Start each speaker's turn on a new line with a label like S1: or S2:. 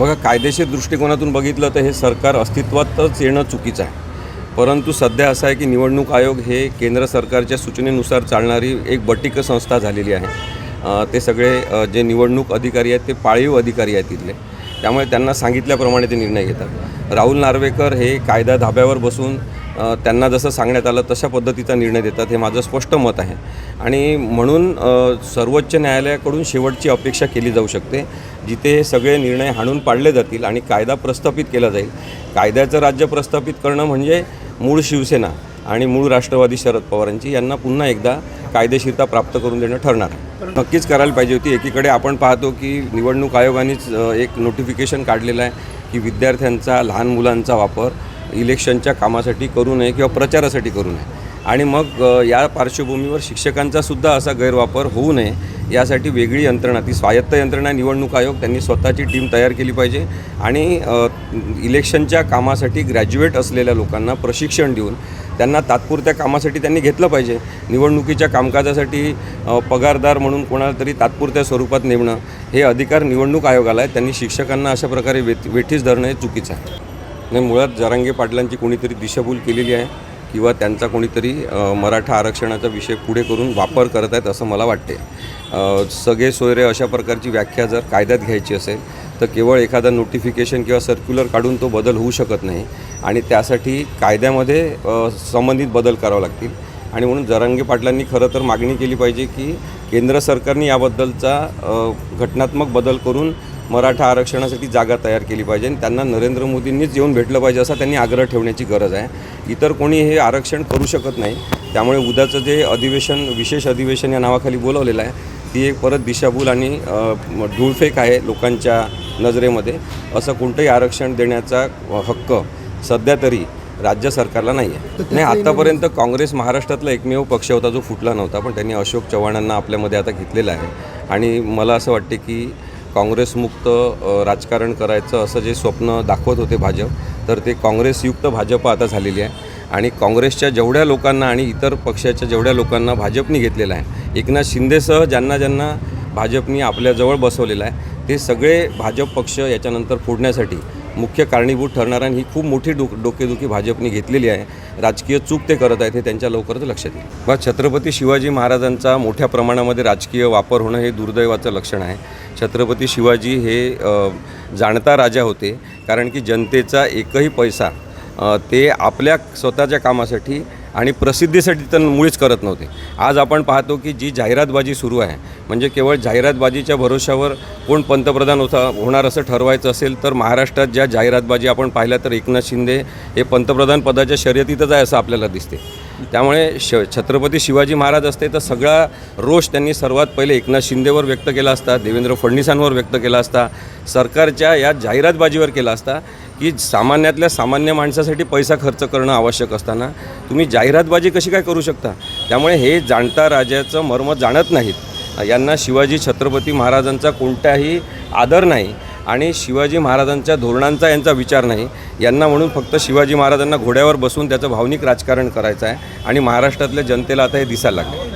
S1: बघा कायदेशीर दृष्टिकोनातून बघितलं तर हे सरकार अस्तित्वातच येणं चुकीचं आहे. परंतु सध्या असं आहे की निवडणूक आयोग हे केंद्र सरकारच्या सूचनेनुसार चालणारी एक बटिक संस्था झालेली आहे. ते सगळे जे निवडणूक अधिकारी आहेत ते पाळीव अधिकारी आहेत तिथले. त्यामुळे त्यांना सांगितल्याप्रमाणे ते निर्णय घेतात. राहुल नार्वेकर हे कायदा धाब्यावर बसून त्यांना जसं सांगण्यात आलं तशा पद्धतीचा निर्णय देतात हे माझं स्पष्ट मत आहे. आणि म्हणून सर्वोच्च न्यायालयाकडून शेवटची अपेक्षा केली जाऊ शकते जिथे हे सगळे निर्णय हाणून पाडले जातील आणि कायदा प्रस्थापित केला जाईल. कायद्याचं राज्य प्रस्थापित करणं म्हणजे मूळ शिवसेना आणि मूळ राष्ट्रवादी शरद पवारांची. यांना पुन्हा एकदा कायदेशीरता प्राप्त करून देणं ठरणार आहे. नक्कीच करायला पाहिजे होती. एकीकडे आपण पाहतो की निवडणूक आयोगानेच एक नोटिफिकेशन काढलेलं आहे की विद्यार्थ्यांचा लहान मुलांचा वापर इलेक्शनच्या कामासाठी करू नये किंवा प्रचारासाठी करू नये. आणि मग या पार्श्वभूमीवर शिक्षकांचा सुद्धा असा गैरवापर होऊ नये यासाठी वेगळी यंत्रणा ती स्वायत्त यंत्रणा निवडणूक आयोग त्यांनी स्वतःची टीम तयार केली पाहिजे. आणि इलेक्शनच्या कामासाठी ग्रॅज्युएट असलेल्या लोकांना प्रशिक्षण देऊन त्यांना तात्पुरत्या कामासाठी त्यांनी घेतलं पाहिजे. निवडणुकीच्या कामकाजासाठी पगारदार म्हणून कोणाला तरी तात्पुरत्या स्वरूपात नेमणं हे अधिकार निवडणूक आयोगाला आहे. त्यांनी शिक्षकांना अशा प्रकारे वेठ वेठीस धरणं हे चुकीचं आहे. नाही मुळात जरांगे पाटलांची कोणीतरी दिशाभूल केलेली आहे किंवा त्यांचा कोणीतरी मराठा आरक्षणाचा विषय पुढे करून वापर करत आहेत असं मला वाटते. सगळे सोयरे अशा प्रकारची व्याख्या जर कायद्यात घ्यायची असेल तर केवळ एखादा नोटिफिकेशन किंवा सर्क्युलर काढून तो बदल होऊ शकत नाही आणि त्यासाठी कायद्यामध्ये संबंधित बदल करावे लागतील. आणि म्हणून जरांगे पाटलांनी खरं तर मागणी केली पाहिजे की केंद्र सरकारने याबद्दलचा घटनात्मक बदल करून मराठा आरक्षणासाठी जागा तयार केली पाहिजे आणि त्यांना नरेंद्र मोदींनीच येऊन भेटलं पाहिजे असा त्यांनी आग्रह ठेवण्याची गरज आहे. इतर कोणी हे आरक्षण करू शकत नाही. त्यामुळे उद्याचं जे अधिवेशन विशेष अधिवेशन या नावाखाली बोलवलेलं आहे ती एक परत दिशाभूल आणि धूळफेक आहे लोकांच्या नजरेमध्ये. असं कोणतंही आरक्षण देण्याचा हक्क सध्या तरी राज्य सरकारला नाही आहे नाही आत्तापर्यंत काँग्रेस महाराष्ट्रातला एकमेव पक्ष होता जो फुटला नव्हता पण त्यांनी अशोक चव्हाणांना आपल्यामध्ये आता घेतलेला आहे. आणि मला असं वाटते की काँग्रेसमुक्त राजकारण करायचं असं जे स्वप्न दाखवत होते भाजप तर ते काँग्रेसयुक्त भाजप आता झालेली आहे. आणि काँग्रेसच्या जेवढ्या लोकांना आणि इतर पक्षाच्या जेवढ्या लोकांना भाजपने घेतलेलं आहे एकनाथ शिंदेसह ज्यांना ज्यांना भाजपनी आपल्याजवळ बसवलेलं आहे ते सगळे भाजप पक्ष याच्यानंतर फोडण्यासाठी मुख्य कारणीभूत ठरणार आणि ही खूप मोठी डो डोकेदुखी भाजपने घेतलेली आहे. राजकीय चूक ते करत आहेत हे त्यांच्या लवकरच लक्षात येईल. बा छत्रपती शिवाजी महाराजांचा मोठ्या प्रमाणामध्ये राजकीय वापर होणं हे दुर्दैवाचं लक्षण आहे. छत्रपती शिवाजी हे जाणता राजा होते कारण की जनतेचा एकही पैसा ते आपल्या स्वतःच्या कामासाठी आणि प्रसिद्धीसाठी तर मुळीच करत नव्हते. आज आपण पाहतो की जी जाहिरातबाजी सुरू आहे म्हणजे केवळ जाहिरातबाजीच्या भरोशावर कोण पंतप्रधान होता होणार असं ठरवायचं असेल तर महाराष्ट्रात ज्या जाहिरातबाजी आपण पाहिल्या तर एकनाथ शिंदे हे पंतप्रधान पदाच्या शर्यतीतच आहे असं आपल्याला दिसते. त्यामुळे श छत्रपती शिवाजी महाराज असते तर सगळा रोष त्यांनी सर्वात पहिले एकनाथ शिंदेवर व्यक्त केला असता देवेंद्र फडणवीसांवर व्यक्त केला असता सरकारच्या या जाहिरातबाजीवर केला असता की सामान्यातल्या सामान्य माणसासाठी पैसा खर्च करणं आवश्यक असताना तुम्ही जाहिरातबाजी कशी काय करू शकता? त्यामुळे हे जाणता राजाचं मर्म जाणत नाहीत. यांना शिवाजी छत्रपती महाराजांचा कोणताही आदर नाही आणि शिवाजी महाराजांच्या धोरणांचा यांचा विचार नाही. यांना म्हणून फक्त शिवाजी महाराजांना घोड्यावर बसून त्याचं भावनिक राजकारण करायचं आहे आणि महाराष्ट्रातल्या जनतेला आता हे दिसायला लागलं